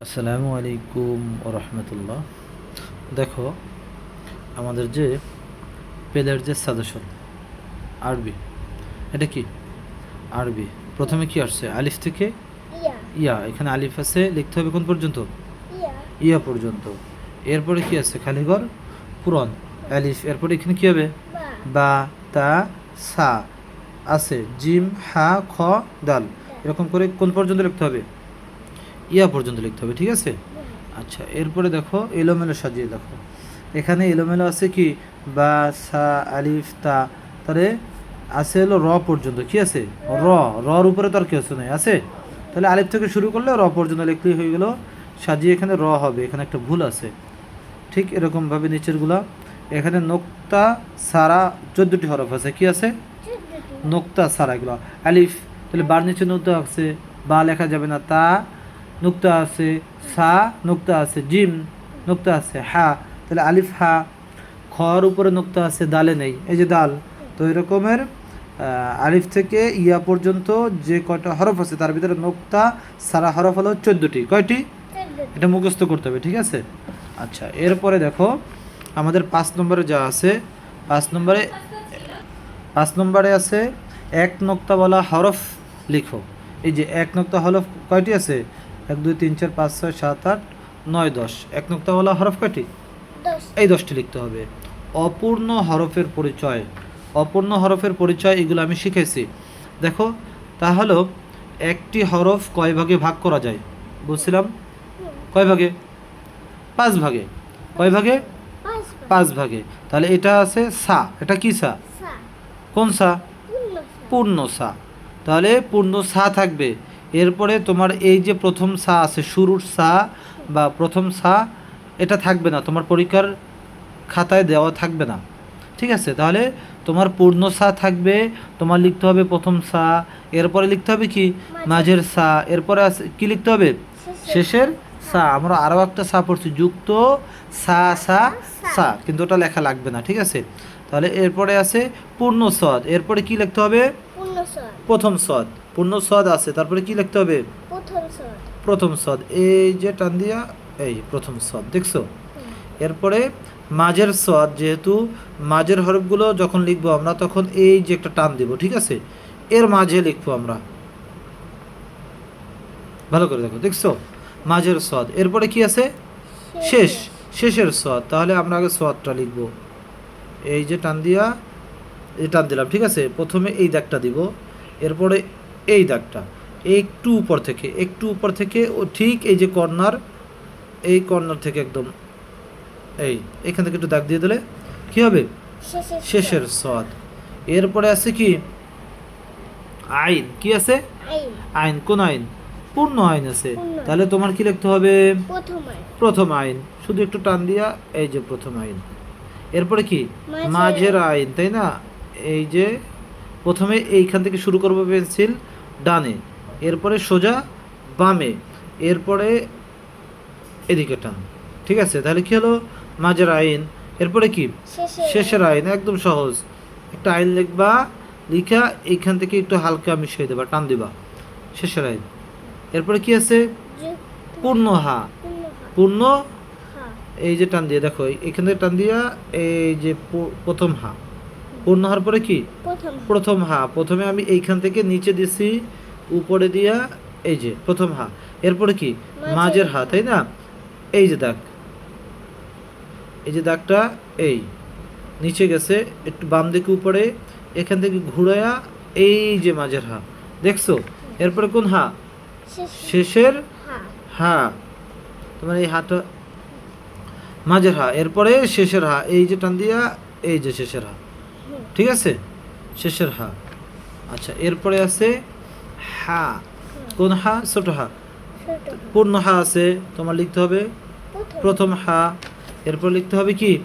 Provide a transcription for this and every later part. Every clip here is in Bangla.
আসসালামু আলাইকুম রহমতুল্লাহ দেখো আমাদের যে পেলের যে সাজেশন আরবি এটা কি? আরবি। প্রথমে কি আসছে? আলিফ থেকে ইয়া। এখানে আলিফ আছে লিখতে হবে কোন পর্যন্ত? ইয়া। পর্যন্ত। এরপরে কি আছে? খালিগর পুরন আলিফ। এরপরে এখানে কি হবে? বা। বা তা সা আছে। জিম হা খ দাল। এরকম করে কোন পর্যন্ত লিখতে হবে? ইয়া পর্যন্ত লিখতে হবে ঠিক আছে? আচ্ছা এরপরে দেখো এলোমেলো সাজিয়ে দেখো। এখানে এলোমেলো আছে কি? বা সা আলিফ তা। তাহলে আছে হলো র পর্যন্ত কি আছে? র। রর উপরে তো আর কিছু নেই আছে? তাহলে আলিফ থেকে শুরু করলে র পর্যন্ত লিখলেই হয়ে গেল সাজিয়ে এখানে র হবে এখানে একটা ভুল আছে। ঠিক এরকমভাবে নিচেরগুলা। এখানে নোক্তা সারা চোদ্দোটি হরফ আছে কি আছে? নোক্তা সারা এগুলো। আলিফ তাহলে বার নিচে নোক্তা আছে বা লেখা যাবে না তা। নোক্তা আছে সা নোক্তা আছে জিম নোক্তা আছে হা। তাহলে আলিফ হা খর উপরে নোক্তা আছে দালে নেই। এই যে দাল। তো এরকমের আলিফ থেকে ইয়া পর্যন্ত যে কয়টা হরফ আছে তার ভিতরে নোক্তা সারা হরফ হলো চোদ্দোটি। কয়টি? এটা মুখস্থ করতে হবে ঠিক আছে? আচ্ছা এরপরে দেখো আমাদের পাঁচ নম্বরে যা আছে পাঁচ নম্বরে পাঁচ নম্বরে আছে এক নোক্তা বলা হরফ লিখো। এই যে এক নোক্তা হরফ কয়টি আছে? এক দুই তিন চার পাঁচ ছয় সাত আট নয় দশ। এক নোক্তা বলা হরফ কয়টি? এই দশটি লিখতে হবে। অপূর্ণ হরফের পরিচয়। অপূর্ণ হরফের পরিচয় এগুলো আমি শিখেছি। দেখো তা হলো একটি হরফ কয় ভাগে ভাগ করা যায়? বুঝছিলাম? কয় ভাগে? পাঁচ ভাগে। কয় ভাগে? পাঁচ ভাগে। তাহলে এটা আছে সা। এটা কি সা? কোন সা। পূর্ণ সা। তাহলে পূর্ণ সা থাকবে। এরপরে তোমার এই যে প্রথম সা আছে শুরুর সা বা প্রথম সা এটা থাকবে না তোমার পরীক্ষার খাতায় দেওয়া থাকবে না। ঠিক আছে? তাহলে তোমার পূর্ণ সা থাকবে তোমার লিখতে হবে প্রথম সা এরপরে লিখতে হবে কি? মাঝের সা এরপরে আছে কি লিখতে হবে? শেষের সা। আমরা আরও একটা সা পড়ছি যুক্ত সা সা সা। কিন্তু ওটা লেখা লাগবে না ঠিক আছে? তাহলে এরপরে আছে পূর্ণ সদ এরপরে কি লিখতে হবে? প্রথম সদ পূর্ণ সদ আছে তারপরে কি লিখতে হবে? প্রথম সদ এই যে টান দিয়া এই প্রথম সদ দেখছ? এরপরে মাঝের সদ যেহেতু মাঝের হরফগুলো যখন লিখব আমরা তখন এই যে একটা টান দিব ঠিক আছে? এর মাঝে লিখব আমরা। ভালো করে দেখো দেখছ? মাঝের সদ এরপরে কি আছে? শেষ শেষের সদ তাহলে আমরা আগে সদটা লিখব। এই যে টান দিয়া এই টান দিলাম ঠিক আছে? প্রথমে এই দাগটা দিব। এরপরে এই দাগটা একটু উপর থেকে একটু উপর থেকে ও ঠিক এই যে কর্নার এই কর্নার থেকে একদম এই এখান থেকে একটু দাগ দিয়ে দিলে কি হবে? শেষের সদ। এরপরে আছে কি? আইন। কি আছে? আইন। কোন আইন? পূর্ণ আইন আছে। তাহলে তোমার কি লিখতে হবে? প্রথম আইন। শুধু একটু টান দিয়া এই যে প্রথম আইন। এরপরে কি? মাঝের আইন তাই না? এই যে প্রথমে এইখান থেকে শুরু করব পেন্সিল ডানে এরপরে সোজা বামে এরপরে এদিকে টান। ঠিক আছে? তাহলে কি হলো? মাঝের আইন। এরপরে কি? শেষের আইন। একদম সহজ। একটা আইন লিখবা লিখা এইখান থেকে একটু হালকা মিশিয়ে দেবা টান দিবা। শেষের আইন। এরপরে কি আছে? পূর্ণ হা। পূর্ণ এই যে টান দিয়ে দেখো এখান থেকে টান দিয়া এই যে প্রথম হা। পূর্ণ হওয়ার পরে কি? প্রথম। হা। প্রথমে আমি এইখান থেকে নিচে দিছি উপরে দিয়া এই যে প্রথম হা। এরপরে কি? মাঝের হা তাই না? এই যে দাগ। এই যে দাগটা এই। নিচে গেছে একটু বাম দিকে উপরে এখান থেকে ঘুরায়া এই যে মাঝের হা। দেখছ? এরপরে কোন হা? শেষের হা। তোমার এই হাটা মাঝের হা। এরপরে শেষের হা। এই যে টান দিয়া এই যে শেষের হা। ঠিক আছে? শেষের হা। আচ্ছা এরপরে আছে হা। কোন হা? ছোট হা। পূর্ণ হা আছে তোমার লিখতে হবে। প্রথম। হা। এরপর লিখতে হবে কি?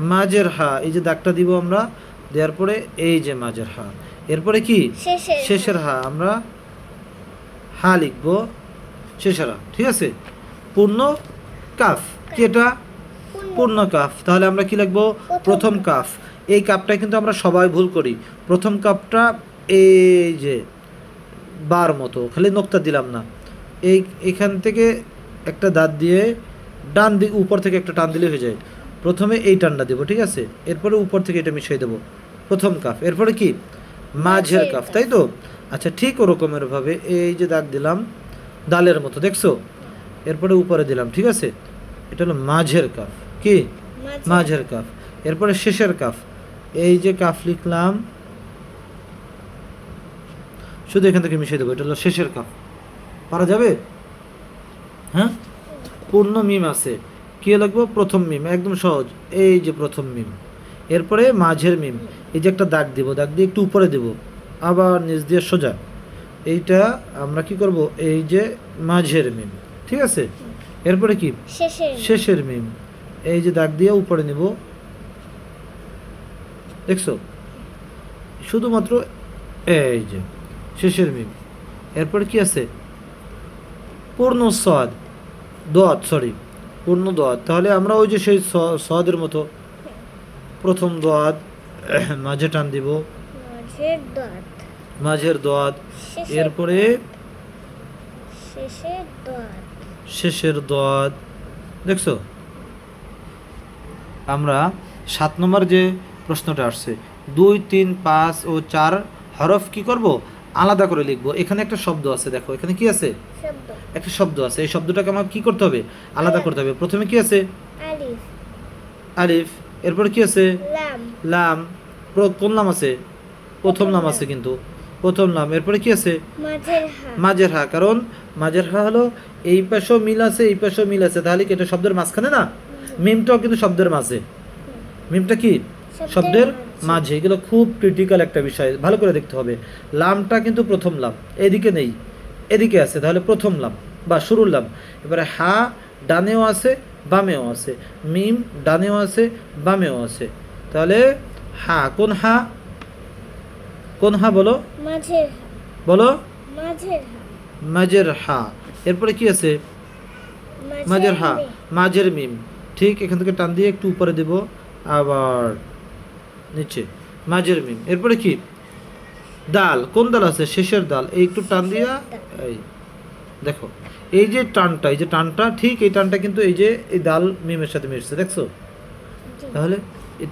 মাঝের হা। এই যে দাগটা দিব আমরা দেওয়ার পরে এই যে মাঝের হা। এরপরে কি? শেষের শেষের হা। আমরা হা লিখব। শেষের হা। ঠিক আছে? পূর্ণ কাফ। কি এটা? পূর্ণ। কাফ। তাহলে আমরা কি লিখব? প্রথম কাফ। এই কাপটা কিন্তু আমরা সবাই ভুল করি। প্রথম কাপটা এই যে বার মতো খালি নোক্তা দিলাম না। এই এখান থেকে একটা দাঁত দিয়ে ডান দিক উপর থেকে একটা টান দিলে হয়ে যায়। প্রথমে এই টানটা দেবো ঠিক আছে? এরপরে উপর থেকে এটা মিশিয়ে দেবো। প্রথম কাফ এরপরে কি? মাঝের কাফ। তাই তো? আচ্ছা ঠিক ওরকমের ভাবে এই যে দাগ দিলাম ডালের মতো দেখছ? এরপরে উপরে দিলাম ঠিক আছে? এটা হলো মাঝের কাফ কি? মাঝের কাফ এরপরে শেষের কাফ এই যে কাফ লিখলাম শুধু এখান থেকে মিশিয়ে দেবো এটা হলো শেষের কাফ। পারা যাবে? হ্যাঁ? পূর্ণ মিম আছে। কি লাগবে প্রথম মিম একদম সহজ। এই যে প্রথম মিম। এরপরে মাঝের মিম। এই যে একটা দাগ দিব দাগ দিয়ে একটু উপরে দেব। আবার নিচ দিয়ে সোজা। এইটা আমরা কি করব? এই যে মাঝের মিম। ঠিক আছে? এরপরে কি? শেষের শেষের মিম। এই যে দাগ দিয়ে উপরে নিব। দেখছ? শুধুমাত্র এই যে শেষের মিম। এরপরে কি আছে? পূর্ণ সদ দোয়াত সরি পূর্ণ দোয়াত। তাহলে আমরা ওই যে সেই সদের মতো প্রথম দোয়াত মাঝে টান দিব। মাঝের দোয়াত। এরপরে শেষের দোয়াত। দেখছ? আমরা সাত নম্বর যে প্রশ্নটা আসছে। দুই তিন পাঁচ ও চার হরফ কি করব? আলাদা করে লিখব। এখানে একটা শব্দ আছে দেখো। এখানে কি আছে? একটা শব্দ আছে। এই শব্দটাকে আমার কি করতে হবে? আলাদা করতে হবে। প্রথমে কি আছে? আলিফ। আলিফ। এরপর কি আছে? লাম। কোন নাম আছে? প্রথম নাম আছে কিন্তু। প্রথম নাম এরপরে কি আছে? মাঝের হা। কারণ মাঝের হা হলো এই পাশেও মিল আছে এই পাশেও মিল আছে। তাহলে কি এটা শব্দের মাঝখানে না? মিমটাও কিন্তু শব্দের মাঝে। মিমটা কি? শব্দের মাঝে এগুলো খুব ক্রিটিক্যাল একটা বিষয়। ভালো করে দেখতে হবে। লামটা কিন্তু প্রথম লাম। এদিকে নেই। এদিকে আছে তাহলে প্রথম লাম বা শুরুর লাম। এবারে হা ডানেও আছে বামেও আছে। মিম ডানেও আছে বামেও আছে। তাহলে হা কোন হা? কোন হা বলো? বলো? মাঝের হা। এরপরে কি আছে? মাঝের হা। মাঝের মিম। ঠিক এখান থেকে টান দিয়ে একটু উপরে দেব। আবার নিচে মাঝের মিম। এরপরে কি? ডাল। কোন ডাল আছে? শেষের ডাল। এই একটু টান দিয়া এই দেখো। এই যে টানটা এই যে টানটা ঠিক এই টানটা কিন্তু এই যে এই ডাল মিমের সাথে মিশছে দেখছ? তাহলে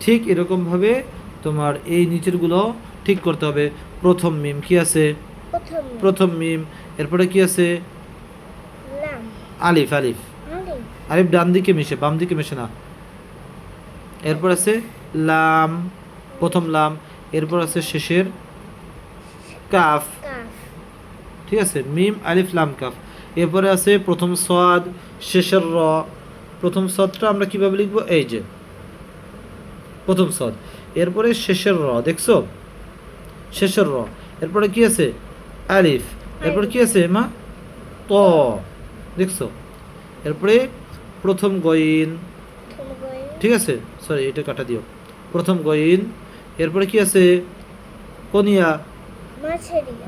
ঠিক এরকমভাবে তোমার এই নিচেরগুলো ঠিক করতে হবে। প্রথম মিম কি আছে? প্রথম মিম। এরপরে কি আছে? আলিফ। আলিফ। আলিফ ডান দিকে মিশে বাম দিকে মিশে না। এরপর আছে লাম। প্রথম লাম এরপর আছে শেষের কাফ। ঠিক আছে? মিম আলিফ লাম কাফ। এরপরে আছে প্রথম সদ শেষের র। প্রথম সদটা আমরা কীভাবে লিখব? এই যে। প্রথম সদ এরপরে শেষের র দেখছ? শেষের র। এরপরে কি আছে? আলিফ। এরপরে কি আছে মা? ত। দেখছ? এরপরে প্রথম গইন ঠিক আছে? সরি এটা কাটা দিও। প্রথম গইন এরপরে কি আছে? কনিয়া?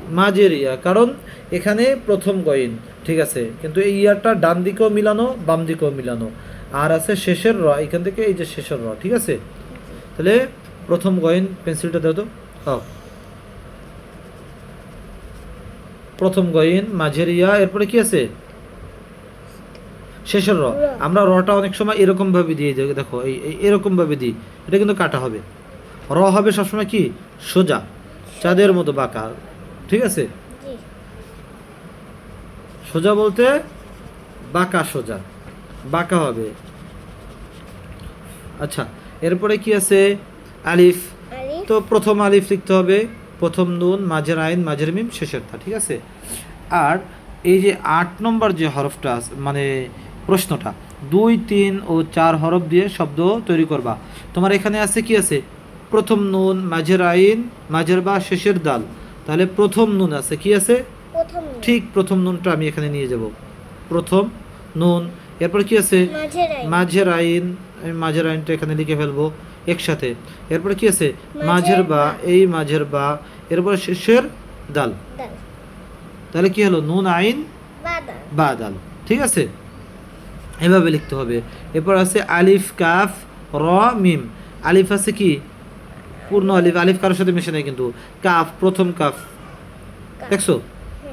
মাঝের ইয়া কারণ এখানে প্রথম কয়েন ঠিক আছে? কিন্তু এই ইয়ারটা ডান দিকেও মিলানো বাম দিকেও মিলানো। আর আছে শেষের র এখান থেকে এই যে শেষের র ঠিক আছে? তাহলে প্রথম গইন পেন্সিলটা দাও তো। হ্যাঁ প্রথম গইন মাঝের ইয়া এরপরে কি আছে? শেষের র। আমরা রটা অনেক সময় এরকম ভাবে দিয়ে দিই দেখো এই এই- এরকম ভাবে দিই। এটা কিন্তু কাটা হবে। র হবে সবসময় কি? সোজা। চাঁদের মতো বাঁকা। ঠিক আছে? সোজা বলতে বাঁকা সোজা। বাঁকা হবে। আচ্ছা এরপরে কি আছে? আলিফ। তো প্রথম আলিফ লিখতে হবে। প্রথম নুন মাঝের আইন মাঝের মিম শেষের তা ঠিক আছে? আর এই যে আট নম্বর যে হরফটা আছে, মানে প্রশ্নটা দুই তিন ও চার হরফ দিয়ে শব্দ তৈরি করবা। তোমার এখানে আছে কি আছে? প্রথম নুন মাঝের আইন মাঝের বা শেষের দাল। তাহলে প্রথম নুন আছে কি আছে? ঠিক প্রথম নুনটা আমি এখানে নিয়ে যাব। প্রথম নুন এরপর কি আছে? মাঝের আইন। মাঝের আমি মাঝের আইনটা এখানে লিখে ফেলব একসাথে। এরপর কি আছে? মাঝের বা। এই মাঝের বা এরপর শেষের দাল। তাহলে কি হলো? নুন আইন বা দাল। ঠিক আছে? এভাবে লিখতে হবে। এরপর আছে আলিফ কাফ র মিম। আলিফ আছে কি? পূর্ণ আলিফ আলিফ কারোর সাথে মিশে নাই কিন্তু। কাফ প্রথম কাফ। দেখছ?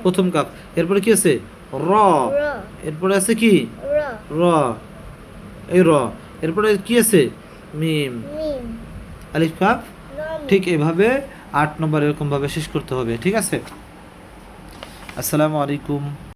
প্রথম কাফ। এরপরে কি আছে? র। এরপরে আছে কি? র। এই র। এরপরে কি আছে? মিম। আলিফ লাম ঠিক এভাবে আট নম্বর এরকমভাবে শেষ করতে হবে। ঠিক আছে? আসসালামু আলাইকুম।